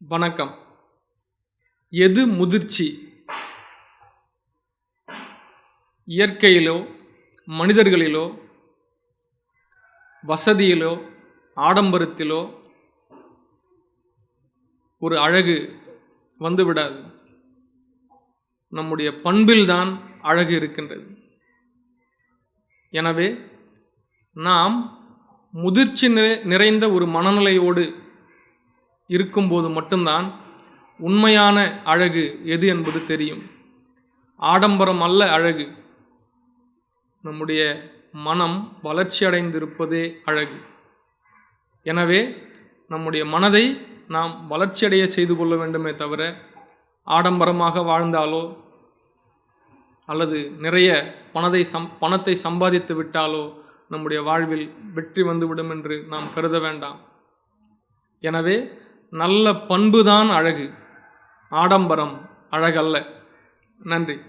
வணக்கம். எது முதிர்ச்சி? இயற்கையிலோ மனிதர்களிலோ வசதியிலோ ஆடம்பரத்திலோ ஒரு அழகு வந்துவிடாது. நம்முடைய பண்பில்தான் அழகு இருக்கின்றது. எனவே நாம் முதிர்ச்சி நிறைந்த ஒரு மனநிலையோடு இருக்கும்போது மட்டும்தான் உண்மையான அழகு எது என்பது தெரியும். ஆடம்பரம் அல்ல அழகு. நம்முடைய மனம் வளர்ச்சி அடைந்திருப்பதே அழகு. எனவே நம்முடைய மனதை நாம் வளர்ச்சியடைய செய்து கொள்ள வேண்டுமே தவிர ஆடம்பரமாக வாழ்ந்தாலோ அல்லது நிறைய பணத்தை சம் பணத்தை சம்பாதித்து விட்டாலோ நம்முடைய வாழ்வில் வெற்றி வந்துவிடும் என்று நாம் கருத வேண்டாம். எனவே நல்ல பண்புதான் அழகு. ஆடம்பரம் அழகல்ல. நன்றி.